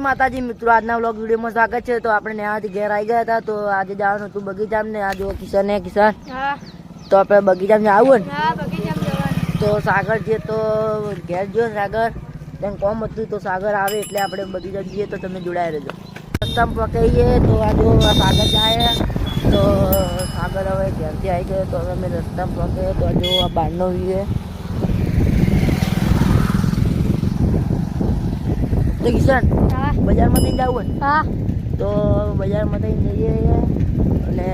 માતાજી મિત્રો આજના વ્લોગ વિડીયોમાં સ્વાગત છે. તો આપણે ન્યાથી ઘેર આવી ગયા હતા. તો આજે જવાનું હતું બગીચામાં ને આ જો કિશન ને કિશન. તો આપણે બગીચામાં આવું ને? તો સાગર જે તો ઘેર જો સાગર તેમ કોમ હતું તો સાગર આવે એટલે આપણે બગીચા જઈએ તો તમે જોડાઈ રહેજો. રસ્તામાં પકડીએ તો આ જો આ સાગર જાય તો સાગર હવે ઘેરથી આવી ગયો તો હવે અમે રસ્તામાં પકડીએ તો આ જો આ બહારનો વ્યૂ તો કિશન હા બજારમાં થઈને જવું હા તો બજારમાં થઈને જઈએ અને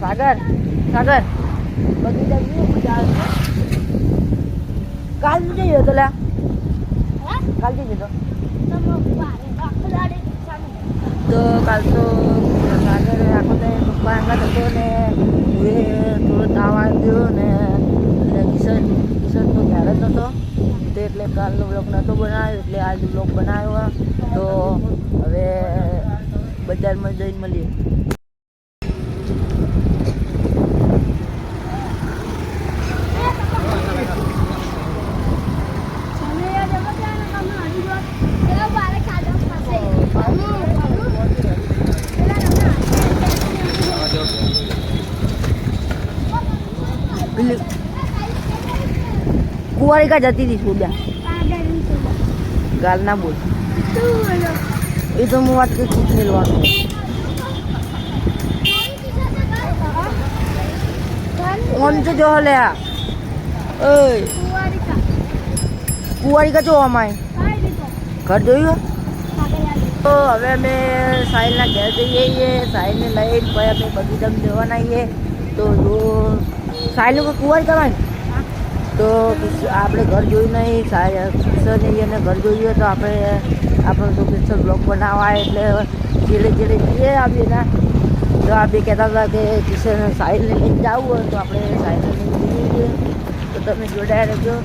સાગર સાગર બગીચા જઈએ મજા આવે કાલ જઈએ તો લ્યા કાલ જઈએ તો તો કાલ તો સાગર આખો ટાઈમ પપ્પા આગળ હતો ને એ થોડો તાવ આવ્યો ને કિશન કિશન તો ઘેર જ નહોતો તો એટલે કાલનો બ્લોગ નહોતો બનાવ્યો, એટલે આજ બ્લોગ બનાવ્યો. તો હવે બજારમાં જઈને મળીએ. કુંવારિકા જતી હતી સુદ્યા ગાલ ના બોલ. એ તો હું વાત કઈ ખુશ મેળવાનું ઓમ તો જો લે આ. ઓય. કુંવારિકા જો અમાય ઘર જોયું? તો હવે અમે સાહિલના ઘેર જઈએ છીએ. સાહિલને લઈને પછી અમે બગીચામાં જવાના છીએ. તો જો સાહિલનું કોઈ કુંવારી કરાય તો આપણે ઘર જોયું નહીં નહીં અને ઘર જોઈએ તો આપણે આપણો તો કિશન બ્લોગ બનાવવા એટલે જેડે જેડે જઈએ આવીએ ના. તો આપણે કહેતા હતા કે કિશન સાહિલને લઈને જવું હોય તો આપણે સાહિલને લઈને જઈએ. તો તમે જોડાયા રહેજો.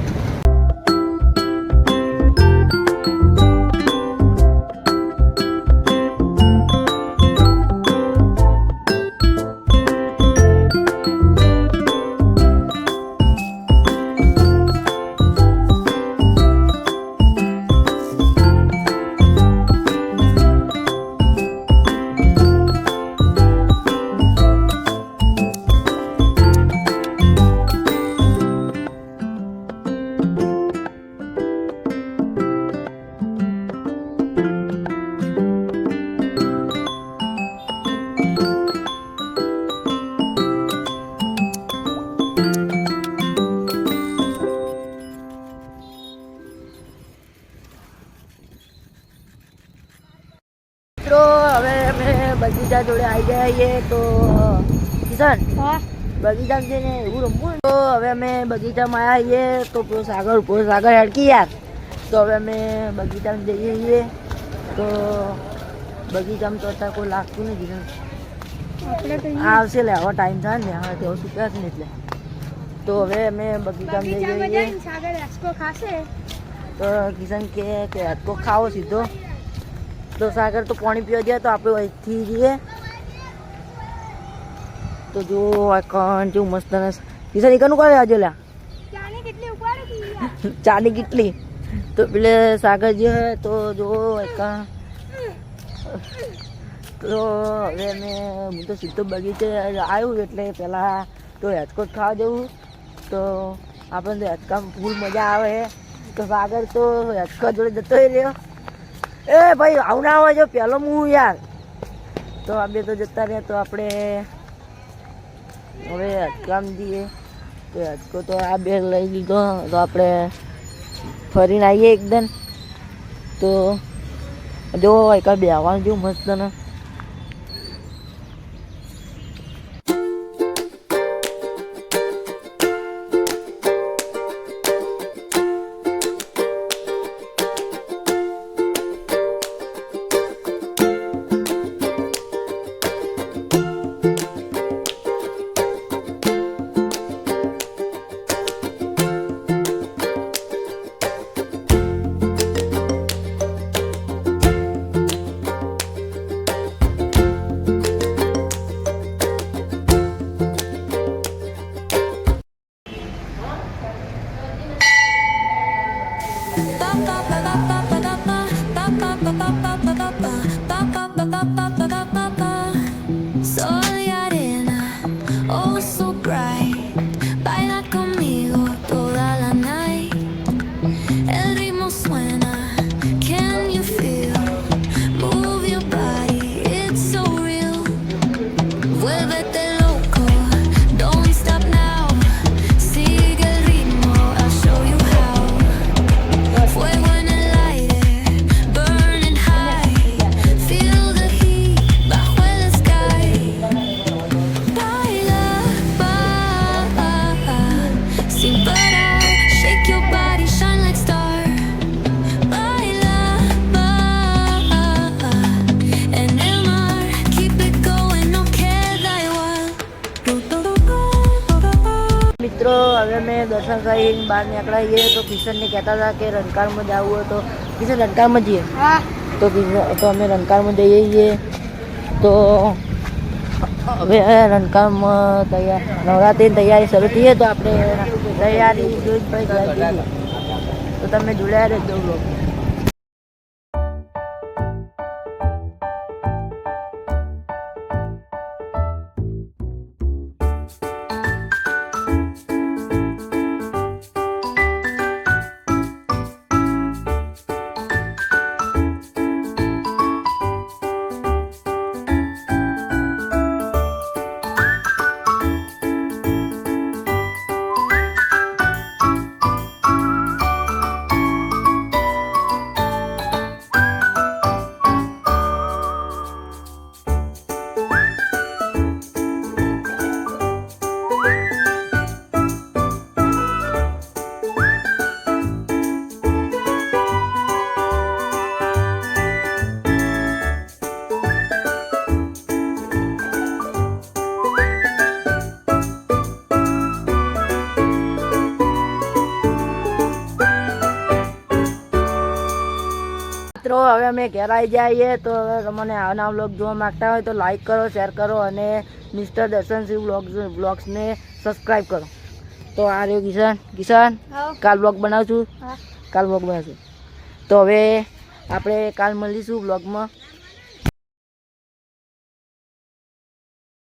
બગીચા જોડે આવી ગયા છીએ તો કિશન બગીચામાં જઈને એવું રમવું. તો હવે અમે બગીચામાં આવ્યા છીએ તો પેલો સાગર પેલો સાગર હડકી યાર. તો હવે અમે બગીચામાં જઈએ છીએ. તો બગીચામાં તો અત્યારે કોઈ લાગતું નથી આવશે લે હવે ટાઈમ થાય ને હવે તેઓ સુક્યા છે ને એટલે તો હવે અમે બગીચામાં જઈએ છીએ. તો કિશન કે કે હટકો ખાવો સીધો. તો સાગર તો પાણી પીવા ગયા તો આપણે અહીંથી જઈએ. તો જો આ કણ જેવું મસ્ત કિશન એકનું કરે આજે લ્યા? ચાની કેટલી તો પેલે સાગર જે તો જો એકા તો હવે અમે હું તો સીધો બગીચે આવ્યું એટલે પહેલાં તો હેચકો ખાવા જવું. તો આપણને તો હેચકામાં ફૂલ મજા આવે. તો સાગર તો હેચકા જોડે જતો રહ્યો. એ ભાઈ, આવું ના હોય જો પહેલો હું યાર. તો આ બે તો જતા રહ્યા, તો આપણે હવે અટકામ દઈએ તો અટકો તો આ બે લઈ લીધો, તો આપણે ફરીને આવીએ એકદમ. તો જો એક બે આવવાનું જેવું મસ્ત ને. દર્શન કરીને બહાર નીકળાઈએ તો કિશનને કહેતા હતા કે રણકારમાં જવું હોય તો કિશન રણકારમાં જઈએ. તો તો અમે રણકારમાં જઈએ છીએ. તો હવે રણકારમાં તૈયાર નવરાત્રિની તૈયારી શરૂ થઈએ તો આપણે તૈયારી જોઈ. તો તમે જોડાયા રહેજો. મિત્રો હવે અમે ઘેરાઈ જઈએ તો હવે તમને આના બ્લોગ જોવા માંગતા હોય તો લાઈક કરો શેર કરો અને મિસ્ટર દર્શન સિંહ બ્લોગ્સ બ્લોગ્સને સબસ્ક્રાઈબ કરો. તો આ રહ્યો કિશન. કિશન કાલ બ્લોગ બનાવશું કાલ બ્લોગ બનાવશું તો હવે આપણે કાલ મળીશું બ્લોગમાં